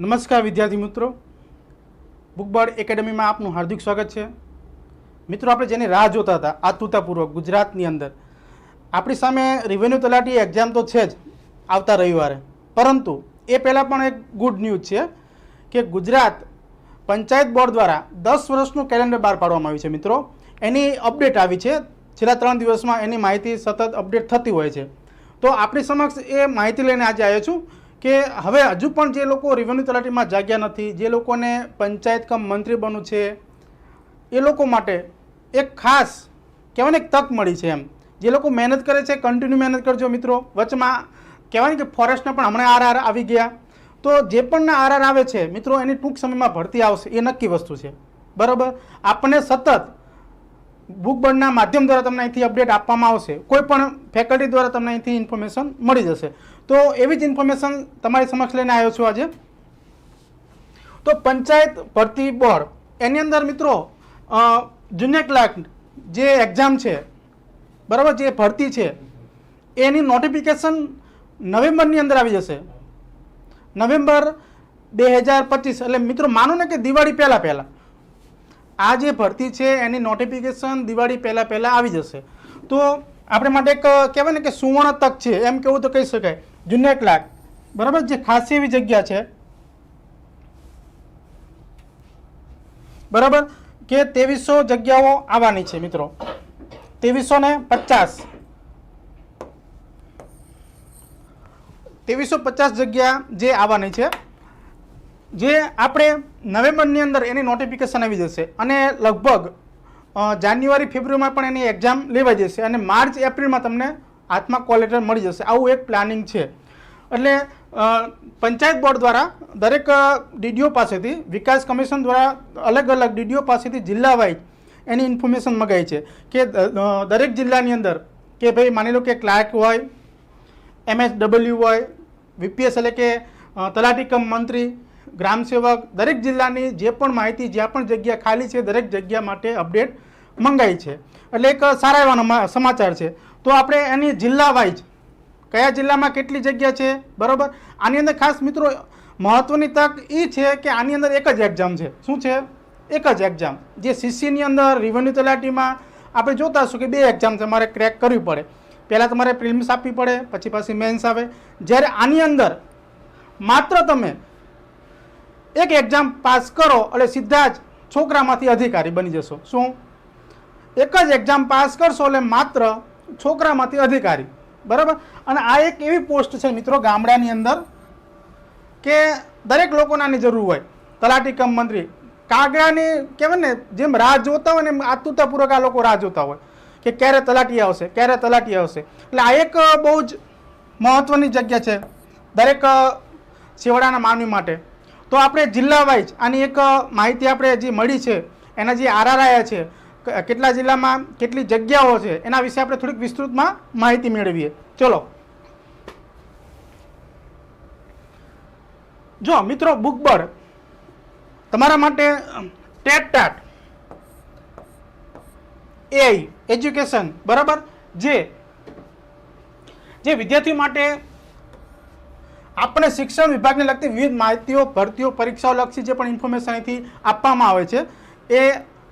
નમસ્કાર વિદ્યાર્થી મિત્રો. બુકબર્ડ એકેડમીમાં આપનું હાર્દિક સ્વાગત છે. મિત્રો, આપણે જેની રાહ જોતા હતા, આતુરતાપૂર્વક ગુજરાતની અંદર, આપણી સામે રેવન્યુ તલાટી એક્ઝામ તો છે જ, આવતા રવિવારે. પરંતુ, એ પહેલાં પણ એક ગુડ ન્યૂઝ છે કે ગુજરાત પંચાયત બોર્ડ દ્વારા દસ વર્ષનું કેલેન્ડર બહાર પાડવામાં આવ્યું છે મિત્રો. એની અપડેટ આવી છે. છેલ્લા ત્રણ દિવસમાં એની માહિતી સતત અપડેટ થતી હોય છે. તો આપણી સમક્ષ એ માહિતી લઈને આજે આવ્યો છું. કે હવે હજુ પણ જે લોકો રેવન્યુ તલાટીમાં જાગ્યા નથી, જે લોકોને પંચાયત કમ મંત્રી બનવું છે, એ લોકો માટે એક ખાસ કહેવાય એક તક મળી છે એમ. જે લોકો મહેનત કરે છે કન્ટિન્યુ મહેનત કરજો મિત્રો. વચમાં કહેવાય ને કે ફોરેસ્ટના પણ હમણાં આર આર આવી ગયા. તો જે પણ આર આર આવે છે, મિત્રો, એની ટૂંક સમયમાં ભરતી આવશે. એ નક્કી વસ્તુ છે. બરાબર? આપણને સતત બુકબર્ડના માધ્યમ દ્વારા તમને અહીંથી અપડેટ આપવામાં આવશે. કોઈ પણ ફેકલ્ટી દ્વારા તમને અહીંથી ઇન્ફોર્મેશન મળી જશે. તો એવી જ ઇન્ફોર્મેશન તમારી સમક્ષ લઈને આવ્યો છું આજે. તો પંચાયત ભરતી બોર્ડ, એની અંદર મિત્રો જુનિયર ક્લાર્ક જે એક્ઝામ છે, બરાબર, જે ભરતી છે, એની નોટિફિકેશન નવેમ્બરની અંદર આવી જશે. નવેમ્બર બે હજાર પચીસ, એટલે મિત્રો માનો ને કે દિવાળી પહેલાં પહેલાં. આ જે ભરતી છે, એની નોટિફિકેશન દિવાળી પહેલાં પહેલાં આવી જશે. તો આપણે માટે એક કહેવાય ને કે સુવર્ણ તક છે, એમ કેવું તો કહી શકાય. જુનિયર ક્લાર્ક બરાબર? જે ખાસી એવી જગ્યા છે. બરાબર? કે ત્રેવીસો જગ્યાઓ આવવાની છે, મિત્રો. ત્રેવીસો ને પચાસ. ત્રેવીસો પચાસ જગ્યા જે આવવાની છે, જે આપણે નવેમ્બરની અંદર એની નોટિફિકેશન આવી જશે અને લગભગ જાન્યુઆરી, ફેબ્રુઆરીમાં પણ એની એક્ઝામ લેવાઈ જશે અને માર્ચ, એપ્રિલમાં તમને હાથમાં કોલેટર મળી જશે. આવું એક પ્લાનિંગ છે. એટલે પંચાયત બોર્ડ દ્વારા દરેક ડીડીઓ પાસેથી, વિકાસ કમિશન દ્વારા અલગ અલગ ડીડીઓ પાસેથી જિલ્લા વાઇઝ એની ઇન્ફોર્મેશન મગાવી છે કે દરેક જિલ્લાની અંદર કે ભાઈ માની લો કે ક્લાર્ક હોય, એમએસડબલ્યુ હોય, વીપીએસ એટલે કે તલાટીકમ તલાટી કમ મંત્રી, ગ્રામ સેવક, દરેક જિલ્લાની જે પણ માહિતી જ્યાં પણ જગ્યા ખાલી છે દરેક જગ્યા માટે અપડેટ મંગાઈ છે. એટલે એક સારા એવા સમાચાર છે. તો આપણે એની જિલ્લા વાઇઝ કયા જિલ્લામાં કેટલી જગ્યા છે? બરાબર? આની અંદર ખાસ મિત્રો, મહત્વની તક એ છે કે આની અંદર એક જ એક્ઝામ છે. શું છે? એક જ એક્ઝામ જે સીસીની અંદર રેવન્યુ તલાટીમાં આપણે જોતા હશું કે બે એક્ઝામ તમારે ક્રેક કરવી પડે. પહેલાં તમારે પ્રિલિમ્સ આપવી પડે, પછી પાછી મેન્સ આવે. જ્યારે આની અંદર માત્ર તમે એક એક્ઝામ પાસ કરો, એટલે સીધા જ છોકરામાંથી અધિકારી બની જશો. શું? એક જ એક્ઝામ પાસ કરશો, એટલે માત્ર છોકરામાંથી અધિકારી. બરાબર? અને આ એક એવી પોસ્ટ છે મિત્રો ગામડાની અંદર કે દરેક લોકોને આની જરૂર હોય. તલાટી કમ મંત્રી. કાગડાની કહેવાય ને, જેમ રાહ જોતા હોય ને એમ આતુરતાપૂર્વક આ લોકો રાહ જોતા હોય કે ક્યારે તલાટી આવશે, ક્યારે તલાટી આવશે. એટલે આ એક બહુ જ મહત્ત્વની જગ્યા છે દરેક શિવડાના માનવી માટે. તો આપણે જિલ્લા વાઇઝ આની એક માહિતી આપણે જે મળી છે, એના જે આરઆર આયા છે કેટલા જિલ્લામાં કેટલી જગ્યાઓ છે, એના વિશે આપણે થોડીક વિસ્તૃતમાં માહિતી મેળવીએ. ચલો. જો, મિત્રો બુકબર્ડ તમારા માટે ટેટ ટાટ એઆઈ, એજ્યુકેશન, બરાબર? જે જે વિદ્યાર્થીઓ માટે આપણે શિક્ષણ વિભાગને લગતી વિવિધ માહિતીઓ, ભરતીઓ, પરીક્ષાઓ લક્ષી જે પણ ઇન્ફોર્મેશન અહીંથી આપવામાં આવે છે, એ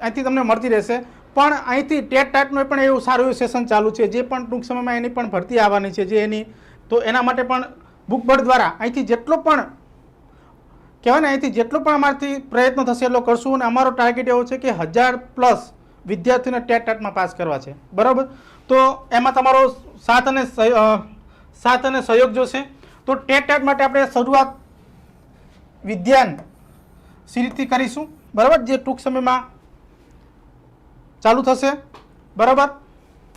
અહીંથી તમને મળતી રહેશે. પણ અહીંથી ટેટ ટાટનું પણ એવું સારું એવું સેશન ચાલુ છે, જે પણ ટૂંક સમયમાં એની પણ ભરતી આવવાની છે, જે એની, તો એના માટે પણ બુક બોર્ડ દ્વારા અહીંથી જેટલો પણ, કહેવાય ને અહીંથી જેટલો પણ અમારાથી પ્રયત્ન થશે એટલો કરશું અને અમારો ટાર્ગેટ એવો છે કે હજાર પ્લસ વિદ્યાર્થીઓને ટેટ ટાટમાં પાસ કરવા છે. બરાબર? તો એમાં તમારો સાથ અને સાથ અને સહયોગ જોશે. તો ટેટ ટાટ માટે આપણે શરૂઆત વિદ્યાન સિરીજથી કરીશું. બરાબર? જે ટૂંક સમયમાં ચાલુ થશે? બરાબર?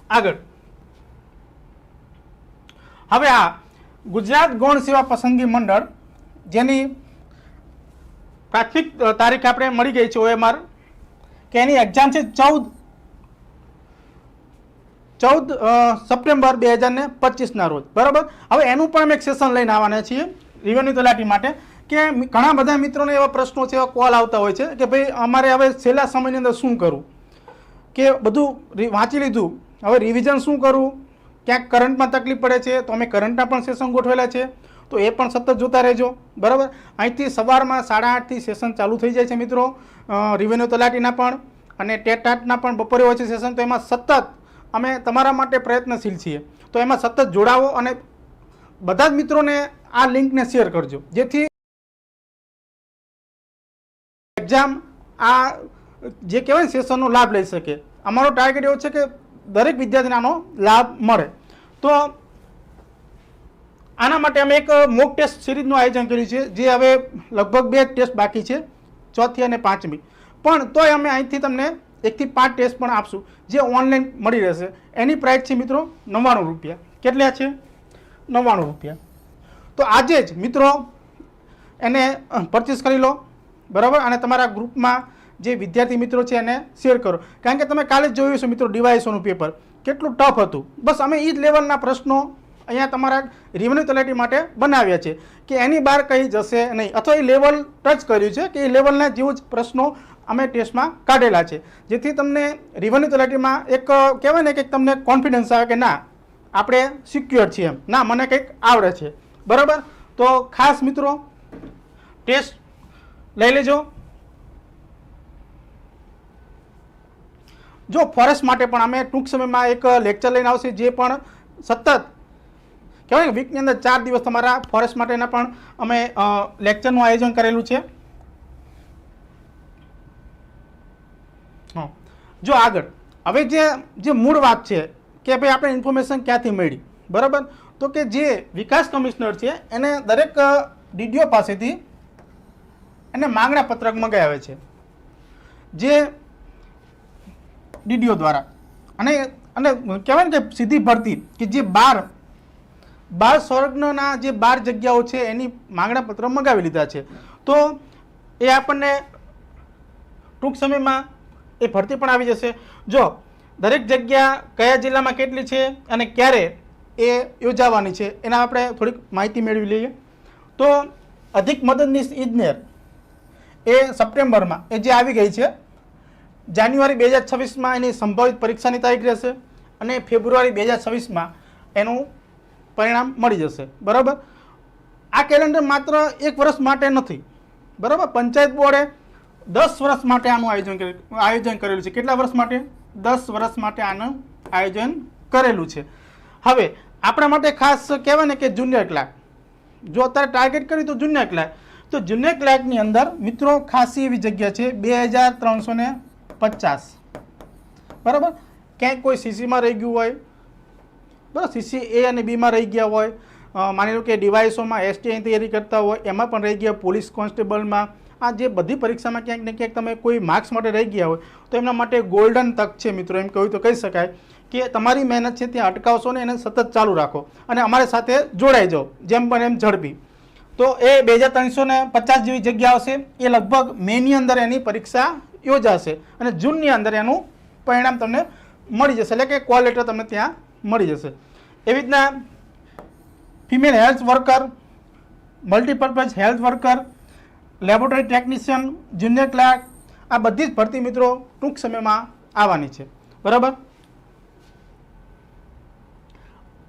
આગળ. હવે આ ગુજરાત ગૌણ સેવા પસંદગી મંડળ, જેની પ્રાથમિક તારીખ આપણે મળી ગઈ છે ઓએમઆર, કે એની એક્ઝામ છે ચૌદ ચૌદ સપ્ટેમ્બર બે હજાર ને પચીસના રોજ. બરાબર? હવે એનું પણ અમે એક સેશન લઈને આવવાના છીએ રિવન્યુ તલાટી માટે, કે ઘણા બધા મિત્રોને એવા પ્રશ્નો છે, એવા કોલ આવતા હોય છે, કે ભાઈ અમારે હવે છેલ્લા સમયની અંદર શું કરવું? કે બધું વાંચી લીધું. હવે રિવિઝન શું કરવું ક્યાંક કરંટમાં તકલીફ પડે છે, તો અમે કરંટના પણ સેશન ગોઠવેલા છે. તો એ પણ સતત જોતા રહેજો. બરાબર? અહીંથી સવારમાં સાડા આઠથી સેશન ચાલુ થઈ જાય છે મિત્રો. રિવન્યુ તલાટીના પણ અને ટેટાટના પણ બપોરે હોય છે સેશન તો એમાં સતત અમે તમારા માટે પ્રયત્નશીલ છીએ. તો એમાં સતત જોડાવો અને બધા જ મિત્રોને આ લિંકને શેર કરજો. જેથી એક્ઝામ આ જે કહેવાય સેશનનો લાભ લઈ શકે. અમારો ટાર્ગેટ એવો છે કે દરેક વિદ્યાર્થીને આનો લાભ મળે. તો આના માટે અમે એક મોક ટેસ્ટ સિરીઝનું આયોજન કર્યું છે, જે હવે લગભગ બે ટેસ્ટ બાકી છે, ચોથી અને પાંચમી. પણ તોય અમે અહીંથી તમને એકથી પાંચ ટેસ્ટ પણ આપશું, જે ઓનલાઈન મળી રહેશે. એની પ્રાઇસ છે મિત્રો નવ્વાણું રૂપિયા. કેટલા છે? નવ્વાણું રૂપિયા. તો આજે જ મિત્રો એને પરચેસ કરી લો. બરાબર? અને તમારા ગ્રુપમાં જે વિદ્યાર્થી મિત્રો છે એને શેર કરો. કારણ કે તમે કાલે જ જોયું હશે મિત્રો ડિવાઇસોનું પેપર કેટલું ટફ હતું. બસ અમે એ જ લેવલના પ્રશ્નો અહીંયા તમારા રેવન્યુ તલાટી માટે બનાવ્યા છે. કે એની બહાર કંઈ જશે નહીં. અથવા એ લેવલ ટચ કર્યું છે કે એ લેવલના જેવું જ પ્રશ્નો અમે ટેસ્ટમાં કાઢેલા છે. જેથી તમને રેવન્યુ તલાટીમાં એક, કહેવાય ને કે તમને કોન્ફિડન્સ આવે કે ના, આપણે સિક્યોર છીએ એમ. ના, મને કંઈક આવડે છે. બરાબર? તો ખાસ મિત્રો ટેસ્ટ લઈ લેજો. જો ફોરેસ્ટ માટે પણ અમે ટૂંક સમયમાં એક લેક્ચર લઈને આવશે જે પણ સતત કહેવાય ને વીકની અંદર ચાર દિવસ તમારા ફોરેસ્ટ માટેના પણ અમે લેક્ચરનું આયોજન કરેલું છે. હા. જો આગળ, હવે જે જે મૂળ વાત છે કે ભાઈ આપણે ઇન્ફોર્મેશન ક્યાંથી મળી બરાબર? તો કે જે વિકાસ કમિશનર છે, એને દરેક ડીડીઓ પાસેથી એને માંગણા પત્રક મંગાવે છે. જે ડીડીઓ દ્વારા. અને અને કહેવાય ને કે સીધી ભરતી કે જે બાર બાર સ્વર્ગના જે બાર જગ્યાઓ છે એની માંગણા પત્ર મંગાવી લીધા છે. તો એ આપણને ટૂંક સમયમાં એ ભરતી પણ આવી જશે. જો, દરેક જગ્યા કયા જિલ્લામાં કેટલી છે અને ક્યારે એ યોજાવાની છે એના આપણે થોડીક માહિતી મેળવી લઈએ. તો અધિક મદદનીશ ઇજનેર એ સપ્ટેમ્બરમાં, એ જે આવી ગઈ છે જાન્યુઆરી બે હજાર છવ્વીસમાં એની સંભવિત પરીક્ષાની તારીખ રહેશે અને ફેબ્રુઆરી બે હજાર છવ્વીસમાં એનું પરિણામ મળી જશે. બરાબર? આ કેલેન્ડર માત્ર એક વર્ષ માટે નથી. બરાબર? પંચાયત બોર્ડે દસ વર્ષ માટે આનું આયોજન કરે આયોજન કરેલું છે. કેટલા વર્ષ માટે? દસ વર્ષ માટે આનું આયોજન કરેલું છે. હવે, આપણા માટે ખાસ કહેવાય ને કે જુનિયર ક્લાર્ક જો અત્યારે ટાર્ગેટ કર્યું તો જુનિયર ક્લાર્ક તો જુનિયર ક્લાર્કની અંદર મિત્રો ખાસી એવી જગ્યા છે. બે હજાર ત્રણસો ને પચાસ. બરાબર? ક્યાંક કોઈ સીસીમાં રહી ગયું હોય, બરાબર? સીસી એ અને બીમાં રહી ગયા હોય માની લો કે ડિવાઇસોમાં એસટીઆઈ તૈયારી કરતા હોય, એમાં પણ રહી ગયા પોલીસ કોન્સ્ટેબલમાં. આ જે બધી પરીક્ષામાં ક્યાંક ને ક્યાંક તમે કોઈ માર્ક્સ માટે રહી ગયા હોય, તો એમના માટે ગોલ્ડન તક છે મિત્રો, એમ કહ્યું તો કહી શકાય કે તમારી મહેનત છે ત્યાં અટકાવશો ને એને સતત ચાલુ રાખો અને અમારી સાથે જોડાઈ જાઓ, જેમ પણ એમ ઝડપી. તો એ બે હજાર ત્રણસો ને પચાસ જેવી જગ્યા આવશે, એ લગભગ મેની અંદર એની પરીક્ષા યોજાશે. અને જૂનની અંદર એનું પરિણામ તમને મળી જશે. એટલે કે કોલ લેટર તમને ત્યાં મળી જશે. એવી રીતના female health worker multipurpose health worker laboratory technician junior clerk આ બધી જ ભરતી મિત્રો ટૂંક સમયમાં આવવાની છે. બરાબર?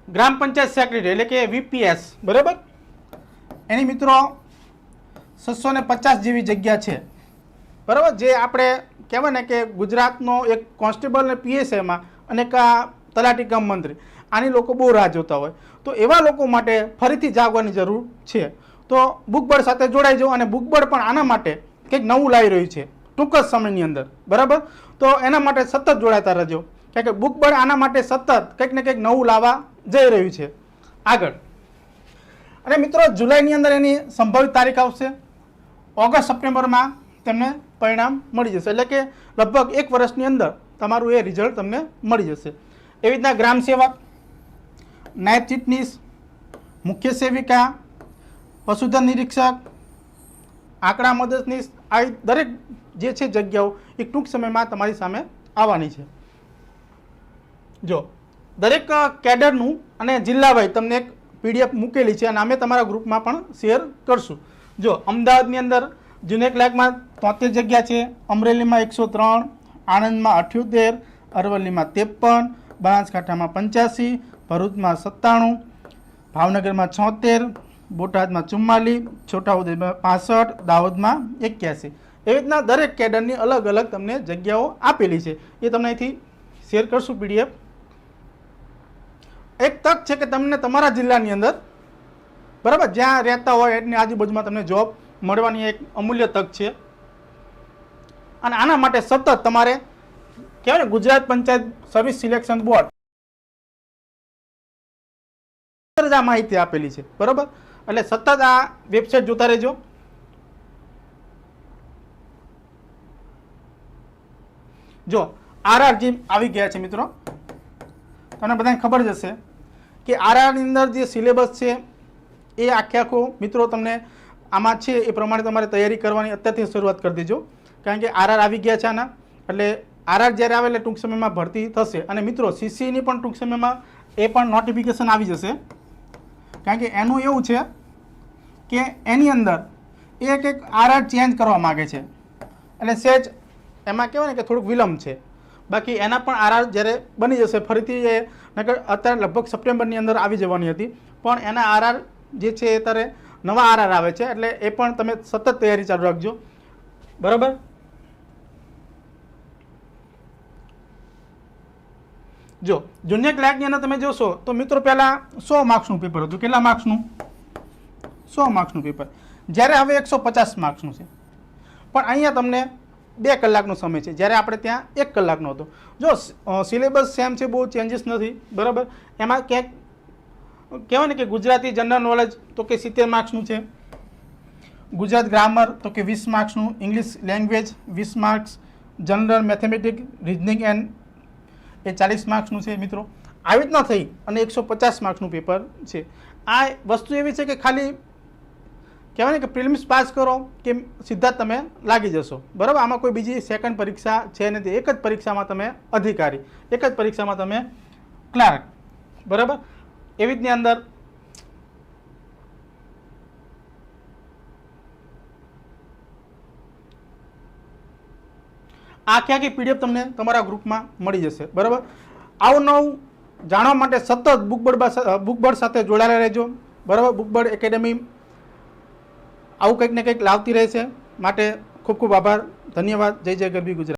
ગ્રામ પંચાયત સેક્રેટરી એટલે કે વીપીએસ બરાબર? એની મિત્રો છસો ને પચાસ જેવી જગ્યા છે. બરાબર? જે આપણે કહેવાય ને કે ગુજરાતનો એક કોન્સ્ટેબલ ને પીએસએમાં અને કા તલાટી કમ મંત્રી. આની લોકો બહુ રાહ જોતા હોય. તો એવા લોકો માટે ફરીથી જાગવાની જરૂર છે. તો બુકબળ સાથે જોડાઈ જાઓ અને બુકબળ પણ આના માટે કંઈક નવું લાવી રહ્યું છે. ટૂંક જ સમયની અંદર. બરાબર? તો એના માટે સતત જોડાતા રહેજો. કારણ કે બુકબળ આના માટે સતત કંઈક ને કંઈક નવું લાવવા જઈ રહ્યું છે. આગળ. અને મિત્રો, જુલાઈની અંદર એની સંભવિત તારીખ આવશે. ઓગસ્ટ સપ્ટેમ્બરમાં તેમને પરિણામ મળી જશે. એટલે કે લગભગ એક વર્ષની અંદર તમારું એ રિઝલ્ટ તમને મળી જશે. એવી રીતના ગ્રામ સેવક, નાયબ ચીટનીસ મુખ્ય સેવિકા, પશુધન નિરીક્ષક, આંકડા મદદનીશ આવી દરેક જે છે જગ્યાઓ એ ટૂંક સમયમાં તમારી સામે આવવાની છે. જો, દરેક કેડરનું અને જિલ્લાભાઈ તમને એક પીડીએફ મૂકેલી છે અને અમે તમારા ગ્રુપમાં પણ શેર કરશું. જો, અમદાવાદની અંદર જુનિયર ક્લાર્કમાં તોતેર જગ્યા છે. અમરેલીમાં એકસો ત્રણ, આણંદમાં અઠ્યોતેર, અરવલ્લીમાં ત્રેપન, બનાસકાંઠામાં પંચ્યાસી, ભરૂચમાં સત્તાણું, ભાવનગરમાં છોતેર, બોટાદમાં ચુમ્માલીસ, છોટાઉદેપુરમાં પાસઠ, દાહોદમાં એક્યાસી. એવી રીતના દરેક કેડરની અલગ અલગ તમને જગ્યાઓ આપેલી છે. એ તમને અહીંથી શેર કરશું પીડીએફ એક તક છે કે તમને તમારા જિલ્લાની અંદર બરાબર જ્યાં રહેતા હોય એની આજુબાજુમાં તમને જોબ મળવાની એક અમૂલ્ય તક છે. અને આના માટે સતત તમારે કહેવાય Gujarat panchayat service selection board આ માહિતી આપેલી છે, બરોબર? એટલે સતત આ વેબસાઇટ જોતા રહેજો. જો આરઆર જે આવી ગયા છે મિત્રો, તમને બધાને ખબર જ હશે કે આરઆરની અંદર જે સિલેબસ છે, એ આખે આખો મિત્રો તમને આમાં છે, એ પ્રમાણે તમારે તૈયારી કરવાની અત્યારથી શરૂઆત કરી દેજો. કારણ કે આરઆર આવી ગયા છે આના. એટલે આરઆર જ્યારે આવે એટલે ટૂંક સમયમાં ભરતી થશે. અને મિત્રો સીસીની પણ ટૂંક સમયમાં એ પણ નોટિફિકેશન આવી જશે. કારણ કે એનું એવું છે કે એની અંદર એક એક આરઆર ચેન્જ કરવા માગે છે. એટલે સેજ એમાં કહેવાય ને કે થોડુંક વિલંબ છે. બાકી એના પણ આરઆર જ્યારે બની જશે, ફરીથી એ નકર અત્યારે લગભગ સપ્ટેમ્બરની અંદર આવી જવાની હતી. પણ એના આરઆર જે છે એ અત્યારે નવા આરઆર આવે છે, એટલે એ પણ તમે સતત તૈયારી ચાલુ રાખજો. બરાબર? જો જુનિયર ક્લાર્કની અંદર તમે જોશો, તો મિત્રો પહેલાં સો માર્ક્સનું પેપર હતું. કેટલા માર્ક્સનું સો માર્ક્સનું પેપર જ્યારે હવે એકસો પચાસ માર્ક્સનું છે. પણ અહીંયા તમને બે કલાકનો સમય છે. જ્યારે આપણે ત્યાં એક કલાકનો હતો. જો સિલેબસ સેમ છે, બહુ ચેન્જીસ નથી. બરાબર? એમાં ક્યાંક કહેવાય ને કે ગુજરાતી જનરલ નોલેજ તો કે સિત્તેર માર્ક્સનું છે. ગુજરાત ગ્રામર તો કે વીસ માર્ક્સનું ઇંગ્લિશ લેંગ્વેજ વીસ marks general mathematic reasoning and એ ચાલીસ માર્ક્સનું છે મિત્રો. આવી રીતના થઈ અને એકસો પચાસ માર્ક્સનું પેપર છે. આ વસ્તુ એવી છે કે ખાલી કહેવાય ને કે પ્રિલિમ્સ પાસ કરો કે સીધા તમે લાગી જશો. બરાબર? આમાં કોઈ બીજી સેકન્ડ પરીક્ષા છે નથી એક જ પરીક્ષામાં તમે અધિકારી, એક જ પરીક્ષામાં તમે ક્લાર્ક બરાબર? એવી રીતની અંદર. આખી આખી પીડીએફ તમને તમારા ગ્રુપમાં મળી જશે. બરાબર? આવું નવું જાણવા માટે સતત બુકબર્ડ બુકબર્ડ સાથે જોડાયેલા રહેજો. બરાબર? બુકબર્ડ એકેડેમી આવું કંઈક ને કંઈક લાવતી રહેશે. માટે ખૂબ ખૂબ આભાર. ધન્યવાદ. જય જય ગરબી ગુજરાત.